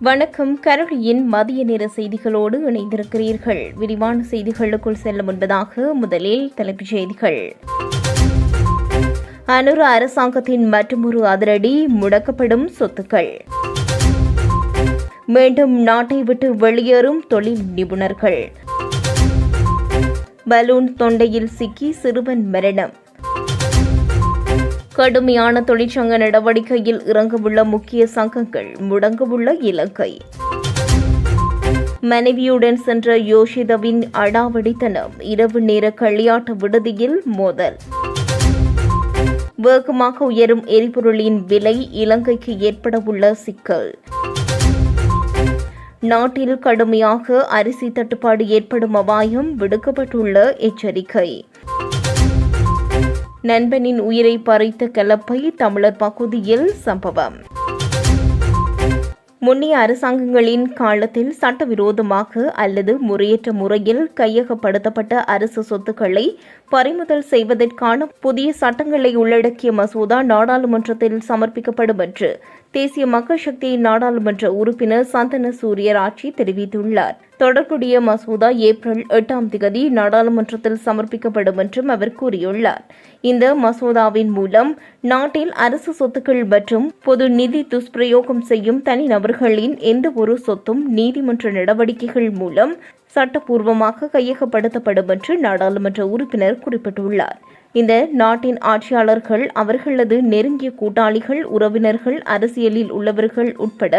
வணக்கம். கரளியின் மதிய நேர செய்திகளோடு இணைந்திருக்கிறீர்கள். விரிவான செய்திகளுக்குள் செல்ல முன்பதாக முதலில் தலைப்புச் செய்திகள். அனுர அரசாங்கத்தின் மற்றொரு அதிரடி முடக்கப்படும் சொத்துக்கள். மீண்டும் நாட்டை விட்டு வெளியேறும் தொழில் நிபுணர்கள். பலூன் தொண்டையில் சிக்கி சிறுவன் மரணம். கடுமையான தொழிற்சங்க நடவடிக்கையில் இறங்கவுள்ள முக்கிய சங்கங்கள் முடங்கவுள்ள இலங்கை. மனைவியுடன் சென்ற யோஷிதவின் அடாவடித்தனம் இரவு நேர களியாட்ட விடுதியில் மோதல். வேகமாக உயரும் எரிபொருளின் விலை இலங்கைக்கு ஏற்படவுள்ள சிக்கல். நாட்டில் கடுமையாக அரிசி தட்டுப்பாடு ஏற்படும் அபாயம் விடுக்கப்பட்டுள்ள எச்சரிக்கை. நண்பனின் உயிரை பறித்த கலப்பை தமிழர் பகுதியில் சம்பவம். முன்னைய அரசாங்கங்களின் காலத்தில் சட்டவிரோதமாக அல்லது முறையற்ற முறையில் கையகப்படுத்தப்பட்ட அரசு சொத்துக்களை பறிமுதல் செய்வதற்கான புதிய சட்டங்களை உள்ளடக்கிய மசோதா நாடாளுமன்றத்தில் சமர்ப்பிக்கப்படும் என்று தேசிய மக்கள் சக்தியின் நாடாளுமன்ற உறுப்பினர் சந்தன சூரியராட்சி தெரிவித்துள்ளார். தொடர்புடைய மசோதா ஏப்ரல் எட்டாம் தேதி நாடாளுமன்றத்தில் சமர்ப்பிக்கப்படும் என்றும் அவர் கூறியுள்ளார். இந்த மசோதாவின் மூலம் நாட்டில் அரசு சொத்துக்கள் மற்றும் பொது நிதி துஷ்பிரயோகம் செய்யும் தனிநபர்களின் எந்த ஒரு சொத்தும் நீதிமன்ற நடவடிக்கைகள் மூலம் சட்டப்பூர்வமாக கையகப்படுத்தப்படும் என்று நாடாளுமன்ற உறுப்பினர் குறிப்பிட்டுள்ளார். இந்த நாட்டின் ஆட்சியாளர்கள் அவர்களது நெருங்கிய கூட்டாளிகள் உறவினர்கள் அரசியலில் உள்ளவர்கள் உட்பட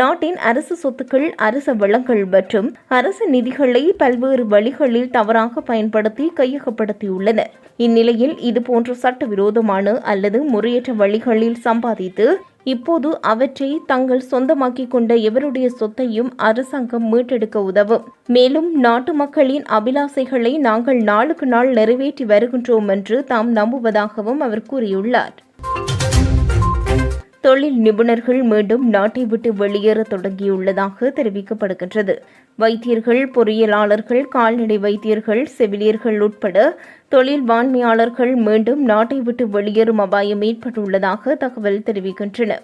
நாட்டின் அரசு சொத்துக்கள் அரச வளங்கள் மற்றும் அரசு நிதிகளை பல்வேறு வழிகளில் தவறாக பயன்படுத்தி கையகப்படுத்தியுள்ளனர். இந்நிலையில் இதுபோன்ற சட்டவிரோதமான அல்லது முறையற்ற வழிகளில் சம்பாதித்து இப்போது அவற்றை தங்கள் சொந்தமாக்கிக் கொண்ட எவருடைய சொத்தையும் அரசாங்கம் மீட்டெடுக்க உதவும். மேலும் நாட்டு மக்களின் அபிலாசைகளை நாங்கள் நாளுக்கு நாள் நிறைவேற்றி வருகின்றோம் என்று தாம் நம்புவதாகவும் அவர் கூறியுள்ளார். தொழில் நிபுணர்கள் மீண்டும் நாட்டை விட்டு வெளியேற தொடங்கியுள்ளதாக தெரிவிக்கப்படுகின்றது. வைத்தியர்கள் பொறியியலாளர்கள் கால்நடை வைத்தியர்கள் செவிலியர்கள் உட்பட தொழில் வான்மையாளர்கள் மீண்டும் நாட்டை விட்டு வெளியேறும் அபாயம் ஏற்பட்டுள்ளதாக தகவல் தெரிவிக்கின்றன.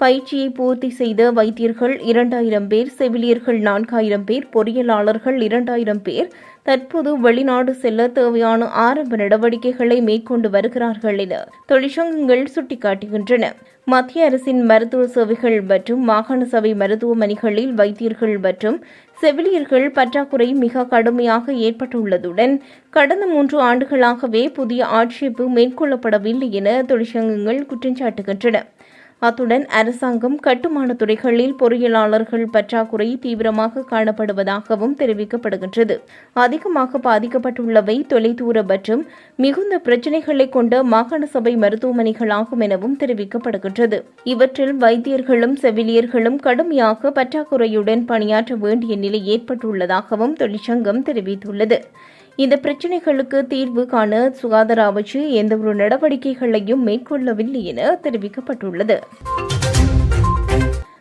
பயிற்சியை பூர்த்தி செய்த வைத்தியர்கள் இரண்டாயிரம் பேர் செவிலியர்கள் நான்காயிரம் பேர் பொறியியலாளர்கள் இரண்டாயிரம் பேர் தற்போது வெளிநாடு செல்ல தேவையான ஆரம்ப நடவடிக்கைகளை மேற்கொண்டு வருகிறார்கள் என தொழிற்சங்கங்கள் சுட்டிக்காட்டுகின்றன. மத்திய அரசின் மருத்துவ சேவைகள் மற்றும் மாகாண சபை மருத்துவமனைகளில் வைத்தியர்கள் மற்றும் செவிலியர்கள் பற்றாக்குறை மிக கடுமையாக ஏற்பட்டுள்ளதுடன் கடந்த மூன்று ஆண்டுகளாகவே புதிய ஆட்சேப்பு மேற்கொள்ளப்படவில்லை என தொழிற்சங்கங்கள் குற்றம் சாட்டுகின்றன அத்துடன் அரசாங்கம் கட்டுமான துறைகளில் பொறியியலாளர்கள் பற்றாக்குறை தீவிரமாக காணப்படுவதாகவும் தெரிவிக்கப்படுகின்றது. அதிகமாக பாதிக்கப்பட்டுள்ளவை தொலைதூர மற்றும் மிகுந்த பிரச்சினைகளை கொண்ட மாகாண சபை மருத்துவமனைகளாகும் எனவும் தெரிவிக்கப்படுகின்றது. இவற்றில் வைத்தியர்களும் செவிலியர்களும் கடுமையாக பற்றாக்குறையுடன் பணியாற்ற வேண்டிய நிலை ஏற்பட்டுள்ளதாகவும் தொழிற்சங்கம் தெரிவித்துள்ளது. இந்த பிரச்சினைகளுக்கு தீர்வு காண சுகாதார அமைச்சு எந்தவொரு நடவடிக்கைகளையும் மேற்கொள்ளவில்லை என தெரிவிக்கப்பட்டுள்ளது.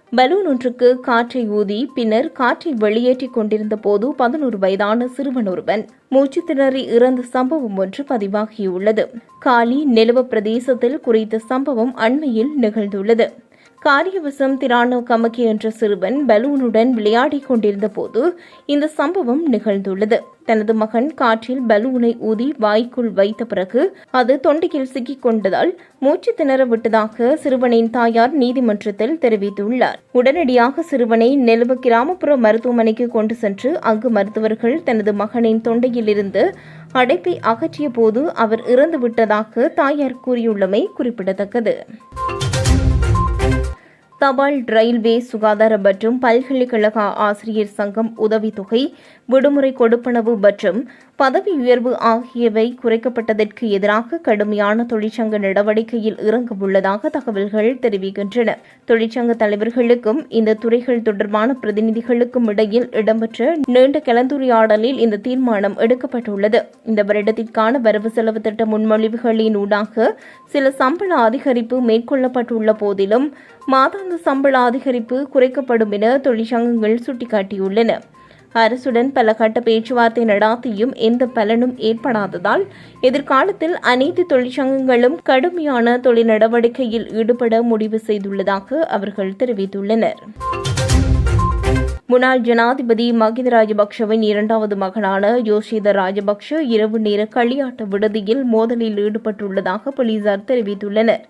பலூன் ஒன்றுக்கு காற்றை ஊதி பின்னர் காற்றை வெளியேற்றிக் கொண்டிருந்த போது பதினோரு வயதான சிறுவன் ஒருவன் மூச்சு திணறி இறந்த சம்பவம் ஒன்று பதிவாகியுள்ளது. காலி நிலவ பிரதேசத்தில் குறித்த சம்பவம் அண்மையில் நிகழ்ந்துள்ளது. காரியவசம் திரானோ கமக்கி என்ற சிறுவன் பலூனுடன் விளையாடிக் கொண்டிருந்த போது இந்த சம்பவம் நிகழ்ந்துள்ளது. தனது மகன் காற்றில் பலூனை ஊதி வாய்க்குள் வைத்த பிறகு அது தொண்டையில் சிக்கிக் கொண்டதால் மூச்சு திணற விட்டதாக சிறுவனின் தாயார் நீதிமன்றத்தில் தெரிவித்துள்ளார். உடனடியாக சிறுவனை நெலுவ கிராமப்புற மருத்துவமனைக்கு கொண்டு சென்று அங்கு மருத்துவர்கள் தனது மகனின் தொண்டையிலிருந்து அடைப்பை அகற்றிய போது அவர் இறந்துவிட்டதாக தாயார் கூறியுள்ளமை குறிப்பிடத்தக்கது. தபால் ரயில்வே சுகாதார மற்றும் பல்கலைக்கழக ஆசிரியர் சங்கம் உதவித்தொகை விடுமுறை கொடுப்பனவு மற்றும் பதவி உயர்வு ஆகியவை குறைக்கப்பட்டதற்கு எதிராக கடுமையான தொழிற்சங்க நடவடிக்கையில் இறங்க உள்ளதாக தகவல்கள் தெரிவிக்கின்றன. தொழிற்சங்க தலைவர்களுக்கும் இந்த துறைகள் தொடர்பான பிரதிநிதிகளுக்கும் இடையில் இடம்பெற்ற நீண்ட கலந்துரையாடலில் இந்த தீர்மானம் எடுக்கப்பட்டுள்ளது. இந்த வருடத்திற்கான வரவு செலவு திட்ட முன்மொழிவுகளின் ஊடாக சில சம்பள அதிகரிப்பு மேற்கொள்ளப்பட்டுள்ள போதிலும் மாதாந்த சம்பள அதிகரிப்பு குறைக்கப்படும் என தொழிற்சங்கங்கள் சுட்டிக்காட்டியுள்ளன. அரசுடன் பல கட்ட பேச்சுவார்த்தை நடாத்தியும் எந்த பலனும் ஏற்படாததால் எதிர்காலத்தில் அனைத்து தொழிற்சங்கங்களும் கடுமையான தொழில் நடவடிக்கையில் ஈடுபட முடிவு செய்துள்ளதாக அவர்கள் தெரிவித்துள்ளனர். முன்னாள் ஜனாதிபதி மகிந்த ராஜபக்ஷவின் இரண்டாவது மகனான யோஷித ராஜபக்ஷ இரவு நேர களியாட்ட விடுதியில் மோதலில் ஈடுபட்டுள்ளதாக போலீசார் தெரிவித்துள்ளனர்.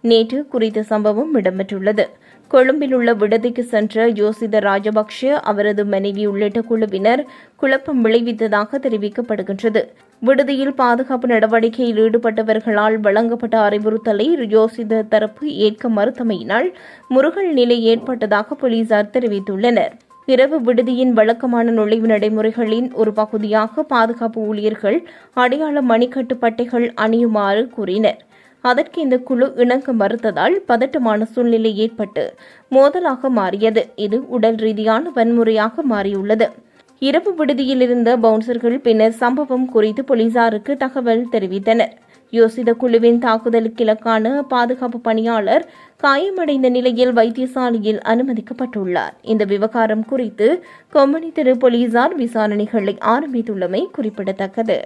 நேற்று குறித்த சம்பவம் இடம்பெற்றுள்ளது. கொழும்பில் உள்ள விடுதிக்கு சென்ற யோசித ராஜபக்ஷ அவரது மனைவி உள்ளிட்ட குழுவினர் குழப்பம் விளைவித்ததாக தெரிவிக்கப்படுகின்றது. விடுதியில் பாதுகாப்பு நடவடிக்கையில் ஈடுபட்டவர்களால் வழங்கப்பட்ட அறிவுறுத்தலை யோசித தரப்பு ஏற்க மறுத்தமையினால் முருகல் நிலை ஏற்பட்டதாக போலீசார் தெரிவித்துள்ளனர். இரவு விடுதியின் வழக்கமான நுழைவு நடைமுறைகளின் ஒரு பகுதியாக பாதுகாப்பு ஊழியர்கள் அடையாள மணிக்கட்டு பட்டைகள் அணியுமாறு கூறினர். அதற்கு இந்த குழு இணங்க மறுத்ததால் பதட்டமான சூழ்நிலை ஏற்பட்டு மோதலாக மாறியது. இது உடல் ரீதியான வன்முறையாக மாறியுள்ளது. இரவு விடுதியில் இருந்த பவுன்சர்கள் பின்னர் சம்பவம் குறித்து போலீசாருக்கு தகவல் தெரிவித்தனர். யோசித குழுவின் தாக்குதலுக்கு இலக்கான பாதுகாப்பு பணியாளர் காயமடைந்த நிலையில் வைத்தியசாலையில் அனுமதிக்கப்பட்டுள்ளார். இந்த விவகாரம் குறித்து கொம்பனி தெரு போலீசார் விசாரணைகளை ஆரம்பித்துள்ளமை குறிப்பிடத்தக்கது.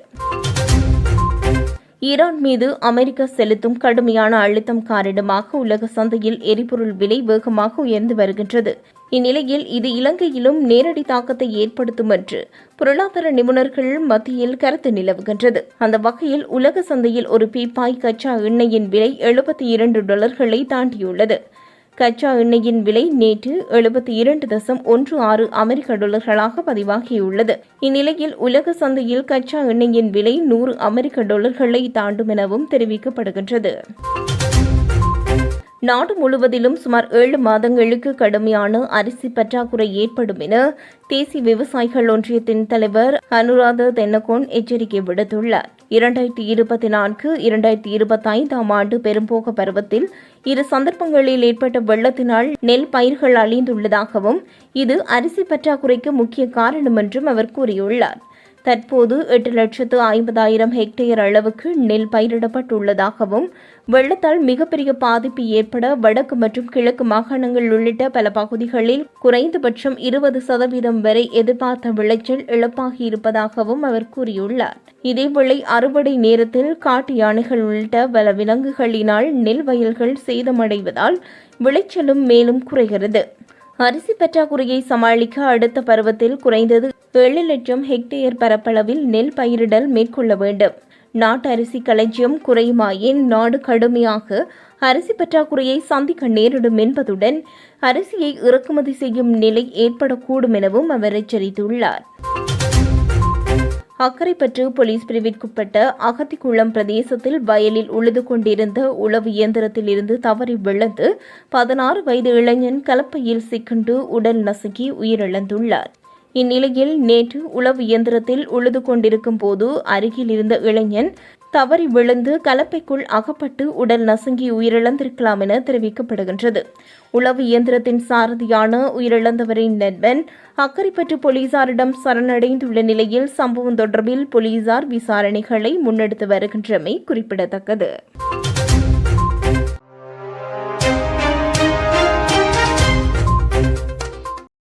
ஈரான் மீது அமெரிக்கா செலுத்தும் கடுமையான அழுத்தம் காரணமாக உலக சந்தையில் எரிபொருள் விலை வேகமாக உயர்ந்து வருகின்றது. இந்நிலையில் இது இலங்கையிலும் நேரடி தாக்கத்தை ஏற்படுத்தும் என்று பொருளாதார நிபுணர்கள் மத்தியில் கருத்து நிலவுகின்றது. அந்த வகையில் உலக சந்தையில் ஒரு பீப்பாய் கச்சா எண்ணெயின் விலை எழுபத்தி இரண்டு டாலர்களை தாண்டியுள்ளது. கச்சா எண்ணெயின் விலை நேற்று எழுபத்தி இரண்டு தசம் ஒன்று ஆறு அமெரிக்க டாலர்களாக பதிவாகியுள்ளது. இந்நிலையில் உலக சந்தையில் கச்சா எண்ணெயின் விலை நூறு அமெரிக்க டாலர்களை தாண்டும் எனவும் தெரிவிக்கப்படுகின்றது. நாடு முழுவதிலும் சுமார் ஏழு மாதங்களுக்கு கடுமையான அரிசி பற்றாக்குறை ஏற்படும் என தேசிய விவசாயிகள் ஒன்றியத்தின் தலைவர் அனுராத தென்னகோன் எச்சரிக்கை விடுத்துள்ளார். இரண்டாயிரத்தி இருபத்தி நான்கு இரண்டாயிரத்தி இருபத்தி ஐந்தாம் ஆண்டு பெரும்போக பருவத்தில் இரு சந்தர்ப்பங்களில் ஏற்பட்ட வெள்ளத்தினால் நெல் பயிர்கள் அழிந்துள்ளதாகவும் இது அரிசி பற்றாக்குறைக்கு முக்கிய காரணம் என்றும் அவர் கூறியுள்ளார். தற்போது எட்டு லட்சத்து ஐம்பதாயிரம் ஹெக்டேர் அளவுக்கு நெல் பயிரிடப்பட்டுள்ளதாகவும் வெள்ளத்தால் மிகப்பெரிய பாதிப்பு ஏற்பட வடக்கு மற்றும் கிழக்கு மாகாணங்கள் உள்ளிட்ட பல பகுதிகளில் குறைந்தபட்சம் இருபது சதவீதம் வரை எதிர்பார்த்த விளைச்சல் இழப்பாகியிருப்பதாகவும் அவர் கூறியுள்ளார். இதேவேளை அறுவடை நேரத்தில் காட்டு யானைகள் உள்ளிட்ட பல விலங்குகளினால் நெல் வயல்கள் சேதமடைவதால் விளைச்சலும் மேலும் குறைகிறது. அரிசி பற்றாக்குறையை சமாளிக்க அடுத்த பருவத்தில் குறைந்தது ஏழு லட்சம் ஹெக்டேயர் பரப்பளவில் நெல் பயிரிடல் மேற்கொள்ள வேண்டும். நாட்டு அரிசி களஞ்சியம் குறையுமாயின் நாடு கடுமையாக அரிசி பற்றாக்குறையை சந்திக்க நேரிடும் என்பதுடன் அரிசியை இறக்குமதி செய்யும் நிலை ஏற்படக்கூடும் எனவும் அவர் எச்சரித்துள்ளார். அக்கரைப்பற்று போலீஸ் பிரிவிற்குட்பட்ட அகத்திக்குளம் பிரதேசத்தில் வயலில் உழுது கொண்டிருந்த உளவு இயந்திரத்தில் இருந்து தவறி விழுந்து பதினாறு வயது இளைஞன் கலப்பையில் சிக்கண்டு உடல் நசுக்கி உயிரிழந்துள்ளார். இந்நிலையில் நேற்று உளவு இயந்திரத்தில் உழுது கொண்டிருக்கும் போது அருகில் இருந்த இளைஞன் தவறி விழுந்து கலப்பைக்குள் அகப்பட்டு உடல் நசுங்கி உயிரிழந்திருக்கலாம் என தெரிவிக்கப்படுகின்றது. உளவு இயந்திரத்தின் சாரதியான உயிரிழந்தவரின் நண்பன் அக்கரைப்பற்று போலீசாரிடம் சரணடைந்துள்ள நிலையில் சம்பவம் தொடர்பில் போலீசார் விசாரணைகளை முன்னெடுத்து வருகின்றமை குறிப்பிடத்தக்கது.